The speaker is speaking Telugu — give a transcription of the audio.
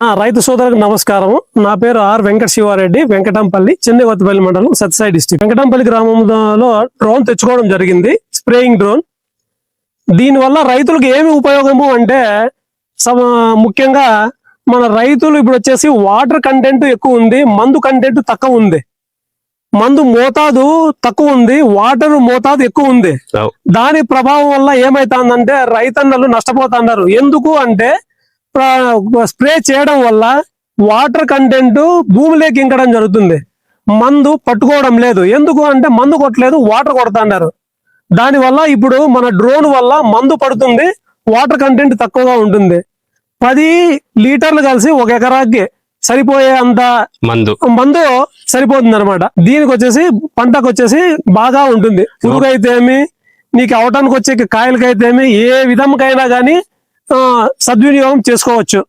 రైతు సోదరులకు నమస్కారం నా పేరు ఆర్ వెంకట శివారెడ్డి వెంకటంపల్లి చెన్నగొత్తపల్లి మండలం సత్యసాయి డిస్టిక్. వెంకటంపల్లి గ్రామంలో డ్రోన్ తెచ్చుకోవడం జరిగింది స్ప్రేయింగ్ డ్రోన్. దీనివల్ల రైతులకు ఏమి ఉపయోగము అంటే సమ ముఖ్యంగా మన రైతులు ఇప్పుడు వచ్చేసి వాటర్ కంటెంట్ ఎక్కువ ఉంది మందు కంటెంట్ తక్కువ ఉంది. మందు మోతాదు తక్కువ ఉంది వాటర్ మోతాదు ఎక్కువ ఉంది. దాని ప్రభావం వల్ల ఏమైతుందంటే రైతన్నలు నష్టపోతున్నారు ఎందుకు అంటే స్ప్రే చేయడం వల్ల వాటర్ కంటెంట్ భూమిలోకి ఇంకడం జరుగుతుంది. మందు పట్టుకోవడం లేదు. ఎందుకు అంటే మందు కొట్టలేదు వాటర్ కొడుతున్నారు దానివల్ల ఇప్పుడు మన డ్రోన్ వల్ల మందు పడుతుంది వాటర్ కంటెంట్ తక్కువగా ఉంటుంది. పది లీటర్లు కలిసి ఒక ఎకరాకి సరిపోయే అంత మందు. మందు సరిపోతుంది అనమాట దీనికి వచ్చేసి పంటకు వచ్చేసి బాగా ఉంటుంది. పురుగు అయితేమి నీకు అవటానికి వచ్చే కాయలకైతేమి ఏ విధంకైనా కానీ సద్వినియోగం చేసుకోవచ్చు.